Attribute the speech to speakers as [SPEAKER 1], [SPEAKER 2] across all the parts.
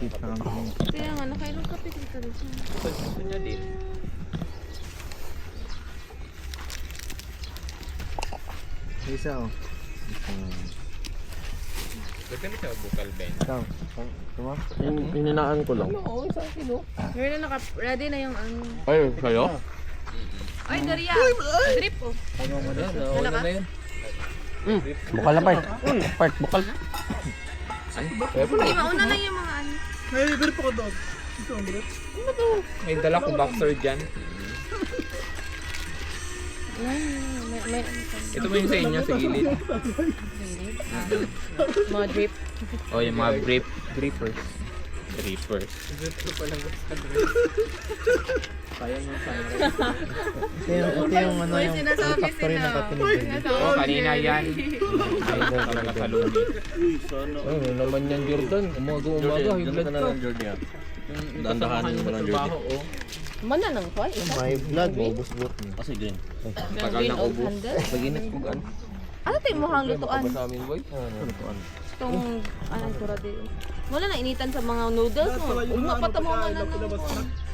[SPEAKER 1] Kaya nga, nakailang kape dito rin siya.
[SPEAKER 2] Gusto niya din.
[SPEAKER 3] Isa oh.
[SPEAKER 2] Pwede mo siya bukal, Ben.
[SPEAKER 3] Ikaw. Tuma?
[SPEAKER 4] Pininaan ko lang.
[SPEAKER 2] Oo, sa akin, oh.
[SPEAKER 1] Meron na naka, ready na yung ano.
[SPEAKER 4] Ay, sa'yo?
[SPEAKER 1] Ay, Daria! Drip oh.
[SPEAKER 2] Ano
[SPEAKER 1] ka?
[SPEAKER 2] na yun?
[SPEAKER 4] Bukal na, part. Part, bukal.
[SPEAKER 1] Hindi, mauna na yung mga ano.
[SPEAKER 2] May dala ko boxer dyan.
[SPEAKER 1] May, may, may ano.
[SPEAKER 2] Ito mo yung sa inyo, sa gilid.
[SPEAKER 1] Mga drip.
[SPEAKER 2] Oh, yung mga drip. Drippers. Drippers.
[SPEAKER 3] Ito yung, ito yung ano
[SPEAKER 1] Uy,
[SPEAKER 3] yung factory na katinig.
[SPEAKER 1] Sinasabi
[SPEAKER 2] Oh, kanina yan. Ay, talaga sa lumi.
[SPEAKER 4] Ay, ano naman yan, Jordan. Umaga-umaga, higlat ka.
[SPEAKER 3] Jordan.
[SPEAKER 4] Yung
[SPEAKER 2] Dandahanin mo
[SPEAKER 4] mo
[SPEAKER 2] ng
[SPEAKER 4] ng
[SPEAKER 2] trabaho, oh.
[SPEAKER 1] Mana nang ko.
[SPEAKER 3] May vlog, maubos buot niya.
[SPEAKER 4] Kasi green.
[SPEAKER 2] Tagal ng ubo.
[SPEAKER 4] Naginit ko gan.
[SPEAKER 1] Ano tayo mo hang lutuan?
[SPEAKER 4] Ba sa amin, boy?
[SPEAKER 1] Itong, anong tura din. Wala na initan sa mga noodles mo. Uma pa tamo man na ng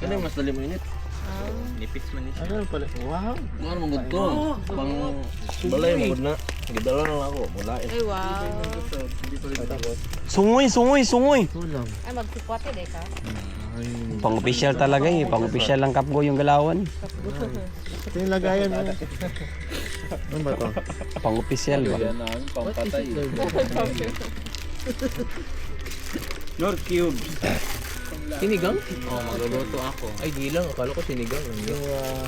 [SPEAKER 4] Ano yung mas dali mo init?
[SPEAKER 2] Nipis man niya.
[SPEAKER 3] Ano pala? Wow.
[SPEAKER 4] Ano mong gusto? Pang balay mo na. Gidala na lang ako. Wala eh.
[SPEAKER 1] Ay, wow.
[SPEAKER 5] Sungoy, sungoy, sungoy.
[SPEAKER 1] Ay, magsukwate de ka.
[SPEAKER 5] Pang official talaga eh. Pang official lang kapgo yung galawan.
[SPEAKER 3] Ito yung lagayan mo. Ano ba to?
[SPEAKER 5] Pang official ba?
[SPEAKER 4] Yan ang pampatay.
[SPEAKER 3] Your cube.
[SPEAKER 4] Sinigang?
[SPEAKER 2] Oh, magluluto ako.
[SPEAKER 4] Ay, di lang. Akala ko sinigang.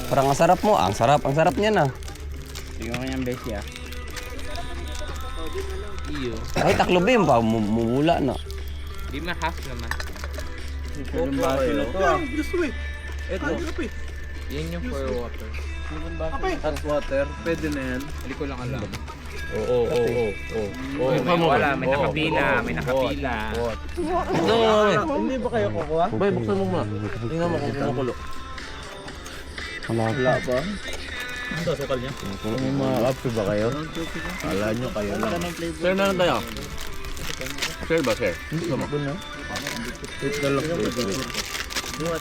[SPEAKER 5] Parang ang sarap mo. Ang sarap, ang sarap niya na.
[SPEAKER 2] Tingnan ko yung best ya. Iyo.
[SPEAKER 5] Ay, taklobim pa. mu- Mumula na.
[SPEAKER 2] Di ma half naman.
[SPEAKER 3] Yung baso na to ah.
[SPEAKER 4] Ito.
[SPEAKER 2] Yan yung for water.
[SPEAKER 4] Hot water. Pwede na yan.
[SPEAKER 2] Hindi ko lang alam.
[SPEAKER 4] Oo, oo, oo. Oo,
[SPEAKER 2] Uy, may wala, may nakapila, may nakapila.
[SPEAKER 4] Ito,
[SPEAKER 3] Hindi ba kayo kukuha?
[SPEAKER 4] Boy, buksan mo muna. Tingnan mo kung kumukulo.
[SPEAKER 5] Wala
[SPEAKER 3] Wala ba?
[SPEAKER 4] May mga kape ba kayo? Kala nyo kayo lang. Share na lang tayo. Share ba, share? Gusto mo? Wait na lang.
[SPEAKER 2] Sir,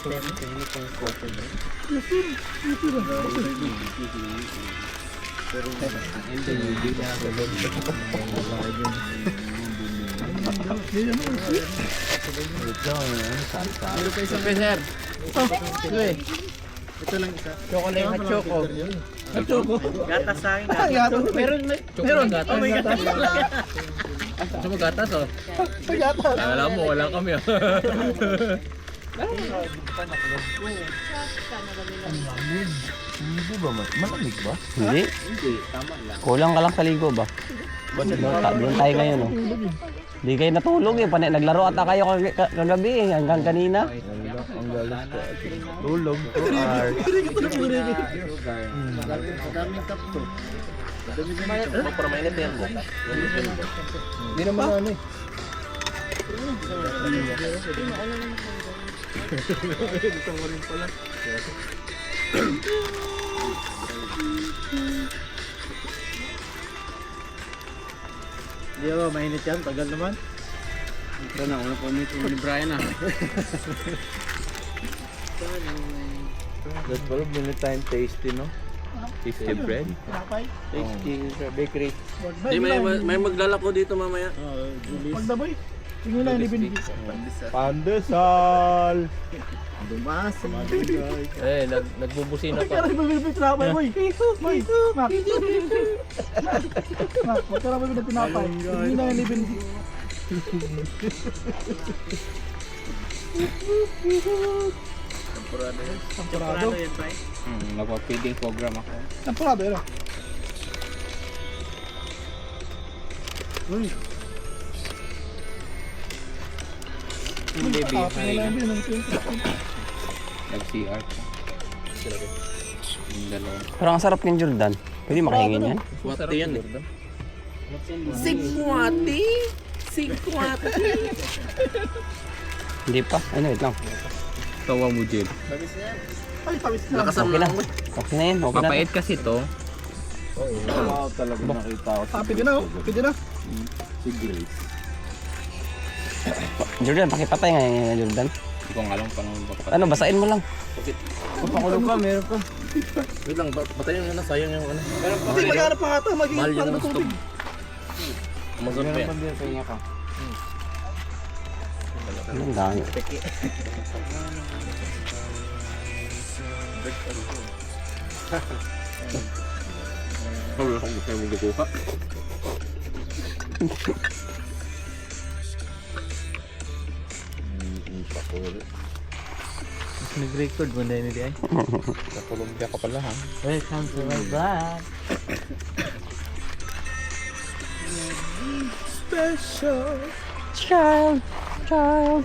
[SPEAKER 3] Ito lang isa.
[SPEAKER 2] chocolate at choco.
[SPEAKER 3] Gatas sa akin. Gatas. Meron,
[SPEAKER 2] Meron gatas. may gatas. Gusto gatas, oh?
[SPEAKER 3] gatas.
[SPEAKER 2] Alam mo, wala kami, ah.
[SPEAKER 3] Hindi ba? Malamig ba?
[SPEAKER 5] Hindi. Kulang ka lang sa ligo ba? Doon, ta- doon tayo ngayon oh. Di kayo natulog eh. Panay, naglaro ata kayo kag- ka- kagabi eh. Hanggang kanina.
[SPEAKER 3] Ang galas ko. Tulog. 2 hours. Daming tapto.
[SPEAKER 4] Para mainit yan, boy.
[SPEAKER 3] Hindi naman ano eh. Hindi ba, mainit yan. Tagal naman.
[SPEAKER 2] Ito na, una po nito ni Brian, ah.
[SPEAKER 4] That's 12 minute time tasty, no?
[SPEAKER 2] Tasty bread.
[SPEAKER 4] Tasty sa bakery.
[SPEAKER 6] Di, may, may maglalako dito mamaya.
[SPEAKER 3] Pagdaboy. Tingin na, libin. Pandesal. Dumas.
[SPEAKER 4] Eh, nag nagbubusina pa.
[SPEAKER 3] Kaya bibili tinapay, boy. Boy, Mac. Mac, huwag ka na bibili tinapay. Tingin na, libin. Temporado.
[SPEAKER 2] Hmm, nagpa-feeding program ako.
[SPEAKER 3] Temporado, yun. ah. Uy, Ang tingin.
[SPEAKER 2] Nag-CR pa. Yung dalawa.
[SPEAKER 5] Parang ang sarap ng Jordan. Pwede makahingin yan?
[SPEAKER 6] Swati yan eh.
[SPEAKER 4] Sigwati! Sigwati!
[SPEAKER 5] Hindi pa. Ano, wait lang.
[SPEAKER 2] Tawa mo, Jill.
[SPEAKER 3] Ay, tawis na.
[SPEAKER 6] Lakasan
[SPEAKER 5] Okay
[SPEAKER 6] mo
[SPEAKER 5] na.
[SPEAKER 6] lang.
[SPEAKER 5] Okay na yan. Okay na.
[SPEAKER 2] Kasi to.
[SPEAKER 4] Wow, talaga nakita ko.
[SPEAKER 3] Ah, pwede na, oh. Pwede na.
[SPEAKER 4] Si Grace.
[SPEAKER 5] Jordan, pakipatay nga yung Jordan.
[SPEAKER 2] Hindi ko nga alam paano magpapatay.
[SPEAKER 5] Ano, basain mo lang.
[SPEAKER 3] Papakulong ka, meron pa.
[SPEAKER 4] Wait lang, pa- patayin mo na, sayang yung ano.
[SPEAKER 3] Hindi, maghanap pa ata. Magiging ba
[SPEAKER 4] ang
[SPEAKER 3] tubig?
[SPEAKER 4] Amazon pa yan.
[SPEAKER 5] Ano, ang dami.
[SPEAKER 2] Sabi ko gusto mo dukuha.
[SPEAKER 3] Nag-record mo na yun hindi ay.
[SPEAKER 2] Sa Colombia ka pala ha.
[SPEAKER 3] Welcome to my vlog. Special.
[SPEAKER 5] Child, child.